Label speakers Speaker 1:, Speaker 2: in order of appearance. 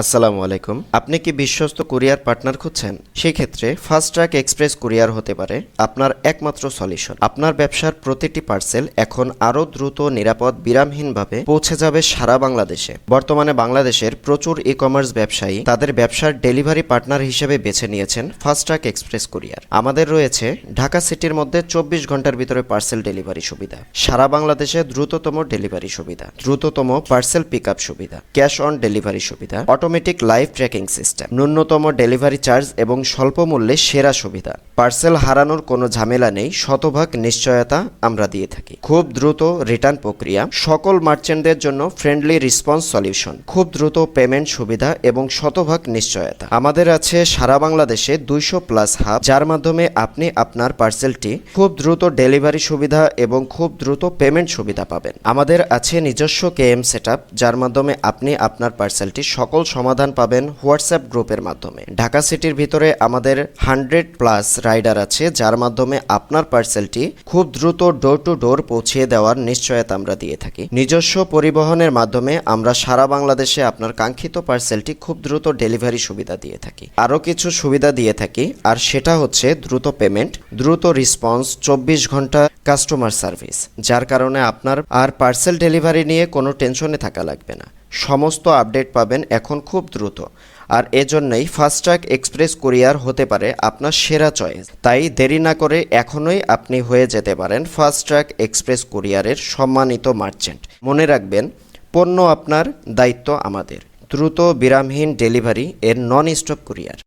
Speaker 1: আসসালামু আলাইকুম। আপনি কি বিশ্বস্ত কুরিয়ার পার্টনার খুঁজছেন? সেক্ষেত্রে ফাস্ট ট্র্যাক এক্সপ্রেস কুরিয়ার হতে পারে। আপনার একমাত্র সলিউশন। আপনার ব্যবসার প্রতিটি পার্সেল এখন আরও দ্রুত, নিরাপদ, বিরামহীনভাবে পৌঁছে যাবে সারা বাংলাদেশে। বর্তমানে বাংলাদেশের প্রচুর ই কমার্স ব্যবসায়ী তাদের ব্যবসার ডেলিভারি পার্টনার হিসেবে বেছে নিয়েছেন ফাস্ট ট্র্যাক এক্সপ্রেস কুরিয়ার। আমাদের রয়েছে ঢাকা সিটির মধ্যে চব্বিশ ঘণ্টার ভিতরে পার্সেল ডেলিভারি সুবিধা। সারা বাংলাদেশে দ্রুততম ডেলিভারি সুবিধা। দ্রুততম পার্সেল পিক সুবিধা। ক্যাশ অন ডেলিভারি সুবিধা। অটোমেটিক লাইভ ট্র্যাকিং সিস্টেম ন্যূনতম ডেলিভারি চার্জ এবং স্বল্প মূল্যে সেরা সুবিধা। পার্সেল হারানোর কোনো ঝামেলা নেই, শতভাগ নিশ্চয়তা আমরা দিয়ে থাকি। খুব দ্রুত রিটার্ন প্রক্রিয়া, সকল মার্চেন্টদের জন্য ফ্রেন্ডলি রেসপন্স সলিউশন, খুব দ্রুত পেমেন্ট সুবিধা এবং শতভাগ নিশ্চয়তা। আমাদের আছে সারা বাংলাদেশে দুইশো প্লাস হাব, যার মাধ্যমে আপনি আপনার পার্সেলটি খুব দ্রুত ডেলিভারি সুবিধা এবং খুব দ্রুত পেমেন্ট সুবিধা পাবেন। আমাদের আছে নিজস্ব কেএম সেট যার মাধ্যমে আপনি আপনার পার্সেলটি সকল সমাধান পাবেন হোয়াটসঅ্যাপ গ্রুপের মাধ্যমে। ঢাকা সিটির ভিতরে আমাদের হান্ড্রেড প্লাস রাইডার আছে, যার মাধ্যমে আপনার পার্সেলটি খুব দ্রুত ডোর টু ডোর পৌঁছিয়ে দেওয়ার নিশ্চয়তা আমরা দিয়ে থাকি। নিজস্ব পরিবহনের মাধ্যমে আমরা সারা বাংলাদেশে আপনার কাঙ্ক্ষিত পার্সেলটি খুব দ্রুত ডেলিভারি সুবিধা দিয়ে থাকি। আরও কিছু সুবিধা দিয়ে থাকি, আর সেটা হচ্ছে দ্রুত পেমেন্ট, দ্রুত রেসপন্স চব্বিশ ঘণ্টা কাস্টমার সার্ভিস যার কারণে আপনার আর পার্সেল ডেলিভারি নিয়ে কোনো টেনশনে থাকা লাগবে না। সমস্ত আপডেট পাবেন এখন খুব দ্রুত। আর এজন্যই ফাস্টট্র্যাক এক্সপ্রেস কুরিয়ার হতে পারে আপনার সেরা চয়েস। তাই দেরি না করে এখনই আপনি হয়ে যেতে পারেন ফাস্টট্র্যাক এক্সপ্রেস কুরিয়ারের সম্মানিত মার্চেন্ট। মনে রাখবেন, পণ্য আপনার দায়িত্ব আমাদের। দ্রুত বিরামহীন ডেলিভারি এর নন স্টপ কুরিয়ার।